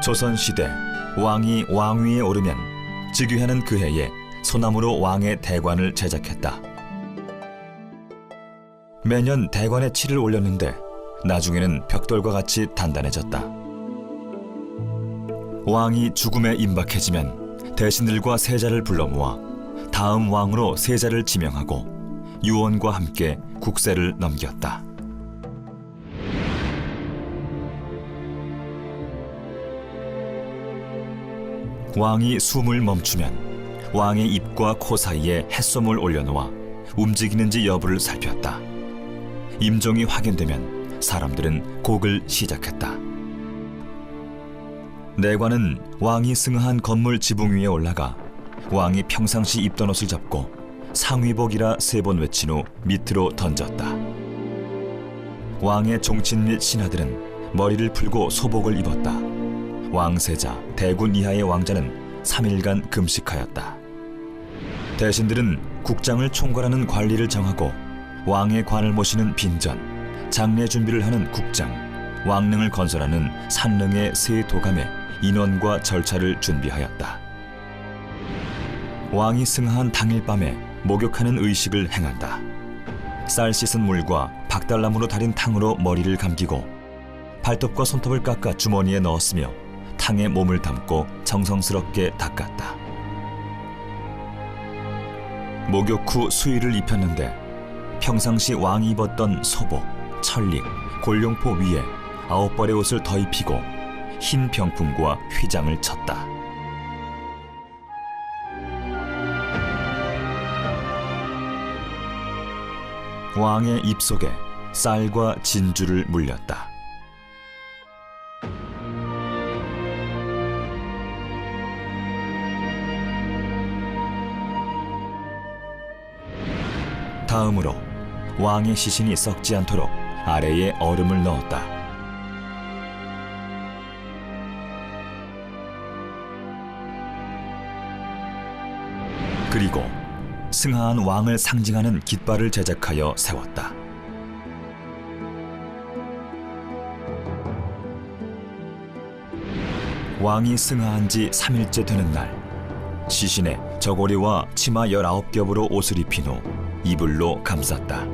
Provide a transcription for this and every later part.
조선시대 왕이 왕위에 오르면 즉위하는 그 해에 소나무로 왕의 대관을 제작했다. 매년 대관에 칠을 올렸는데 나중에는 벽돌과 같이 단단해졌다. 왕이 죽음에 임박해지면 대신들과 세자를 불러 모아 다음 왕으로 세자를 지명하고 유언과 함께 국세를 넘겼다. 왕이 숨을 멈추면 왕의 입과 코 사이에 햇솜을 올려놓아 움직이는지 여부를 살폈다. 임종이 확인되면 사람들은 곡을 시작했다. 내관은 왕이 승하한 건물 지붕 위에 올라가 왕이 평상시 입던 옷을 잡고 상위복이라 세 번 외친 후 밑으로 던졌다. 왕의 종친 및 신하들은 머리를 풀고 소복을 입었다. 왕세자, 대군 이하의 왕자는 3일간 금식하였다. 대신들은 국장을 총괄하는 관리를 정하고 왕의 관을 모시는 빈전, 장례 준비를 하는 국장, 왕릉을 건설하는 산릉의 세 도감에 인원과 절차를 준비하였다. 왕이 승하한 당일 밤에 목욕하는 의식을 행한다. 쌀 씻은 물과 박달나무로 달인 탕으로 머리를 감기고 발톱과 손톱을 깎아 주머니에 넣었으며 탕에 몸을 담고 정성스럽게 닦았다. 목욕 후 수의를 입혔는데 평상시 왕이 입었던 소복, 천릭, 골룡포 위에 아홉 벌의 옷을 더 입히고 흰 병풍과 휘장을 쳤다. 왕의 입속에 쌀과 진주를 물렸다. 다음으로 왕의 시신이 썩지 않도록 아래에 얼음을 넣었다. 그리고 승하한 왕을 상징하는 깃발을 제작하여 세웠다. 왕이 승하한 지 3일째 되는 날 시신에 저고리와 치마 19겹으로 옷을 입힌 후 이불로 감쌌다.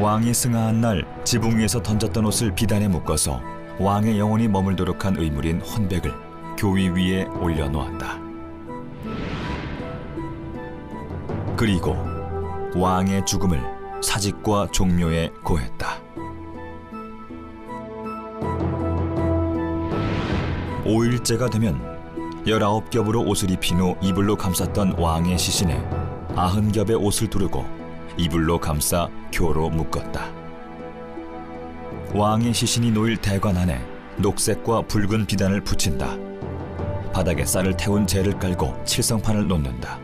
왕이 승하한 날 지붕 위에서 던졌던 옷을 비단에 묶어서 왕의 영혼이 머물도록 한 의물인 혼백을 교위 위에 올려놓았다. 그리고 왕의 죽음을 사직과 종묘에 고했다. 오일째가 되면 열아홉 겹으로 옷을 입힌 후 이불로 감쌌던 왕의 시신에 아흔 겹의 옷을 두르고 이불로 감싸 교로 묶었다. 왕의 시신이 놓일 대관 안에 녹색과 붉은 비단을 붙인다. 바닥에 쌀을 태운 재를 깔고 칠성판을 놓는다.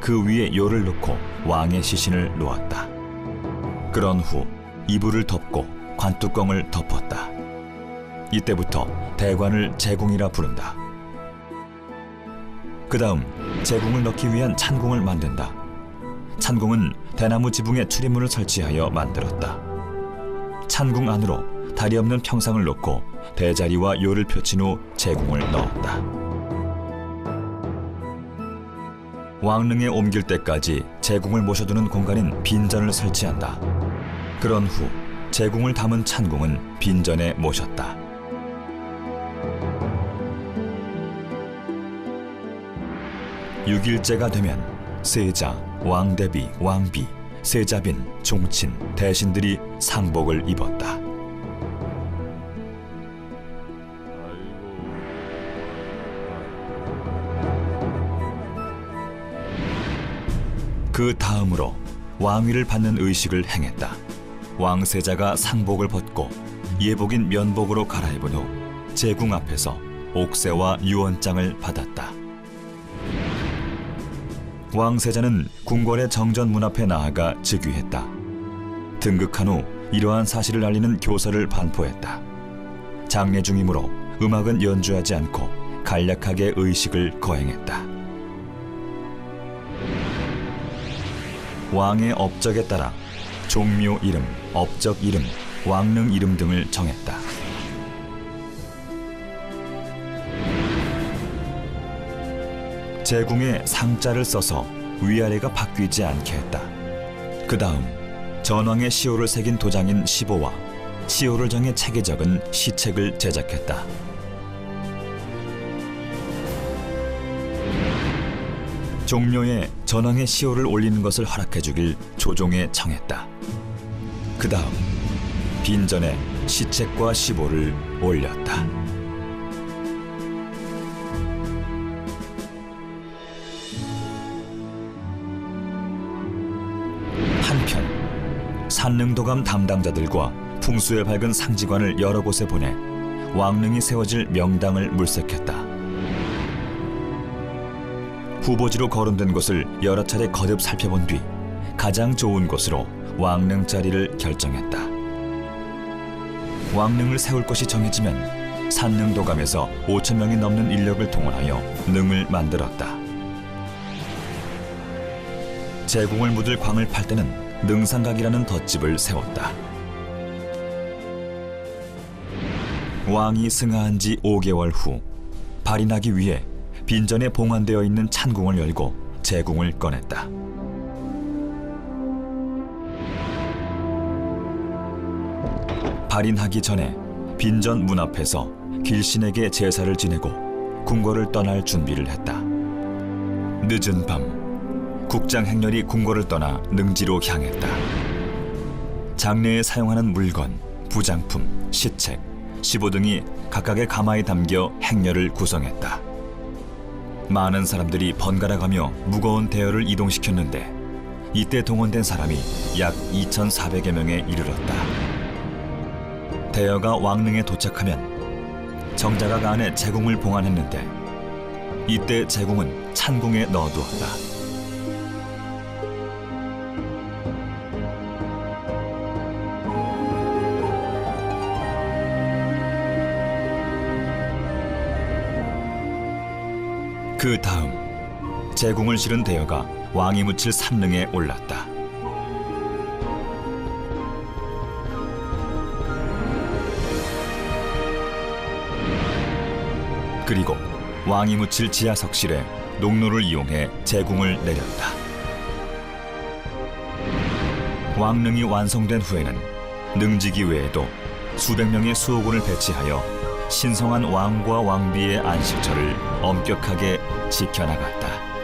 그 위에 요를 놓고 왕의 시신을 놓았다. 그런 후 이불을 덮고 관뚜껑을 덮었다. 이때부터 대관을 제궁이라 부른다. 그 다음 제궁을 넣기 위한 찬궁을 만든다. 찬궁은 대나무 지붕에 출입문을 설치하여 만들었다. 찬궁 안으로 다리 없는 평상을 놓고 대자리와 요를 펼친 후 제궁을 넣었다. 왕릉에 옮길 때까지 제궁을 모셔두는 공간인 빈전을 설치한다. 그런 후 제궁을 담은 찬궁은 빈전에 모셨다. 육일째가 되면 세자, 왕대비, 왕비, 세자빈, 종친, 대신들이 상복을 입었다. 그 다음으로 왕위를 받는 의식을 행했다. 왕세자가 상복을 벗고 예복인 면복으로 갈아입은 후 제궁 앞에서 옥새와 유언장을 받았다. 왕세자는 궁궐의 정전 문 앞에 나아가 즉위했다. 등극한 후 이러한 사실을 알리는 교서를 반포했다. 장례 중이므로 음악은 연주하지 않고 간략하게 의식을 거행했다. 왕의 업적에 따라 종묘 이름, 업적 이름, 왕릉 이름 등을 정했다. 제궁에 상자를 써서 위아래가 바뀌지 않게 했다. 그 다음 전왕의 시호를 새긴 도장인 시보와 시호를 정해 책에 적은 시책을 제작했다. 종묘에 전왕의 시호를 올리는 것을 허락해 주길 조종에 청했다. 그 다음 빈전에 시책과 시보를 올렸다. 한편 산릉도감 담당자들과 풍수에 밝은 상지관을 여러 곳에 보내 왕릉이 세워질 명당을 물색했다. 후보지로 거론된 곳을 여러 차례 거듭 살펴본 뒤 가장 좋은 곳으로 왕릉 자리를 결정했다. 왕릉을 세울 곳이 정해지면 산릉도감에서 5천 명이 넘는 인력을 동원하여 능을 만들었다. 제공을 묻을 광을 팔 때는 능상각이라는 덧집을 세웠다. 왕이 승하한 지 5개월 후 발인하기 위해 빈전에 봉안되어 있는 찬궁을 열고 제궁을 꺼냈다. 발인하기 전에 빈전 문 앞에서 길신에게 제사를 지내고 궁궐을 떠날 준비를 했다. 늦은 밤 국장 행렬이 궁궐을 떠나 능지로 향했다. 장례에 사용하는 물건, 부장품, 시책, 시보 등이 각각의 가마에 담겨 행렬을 구성했다. 많은 사람들이 번갈아가며 무거운 대열을 이동시켰는데 이때 동원된 사람이 약 2,400여 명에 이르렀다. 대여가 왕릉에 도착하면 정자각 안에 제공을 봉안했는데 이때 제공은 찬궁에 넣어두었다. 그 다음 제궁을 실은 대여가 왕이 묻힐 산릉에 올랐다. 그리고 왕이 묻힐 지하석실에 농로를 이용해 제궁을 내렸다. 왕릉이 완성된 후에는 능지기 외에도 수백 명의 수호군을 배치하여 신성한 왕과 왕비의 안식처를 엄격하게 지켜나갔다.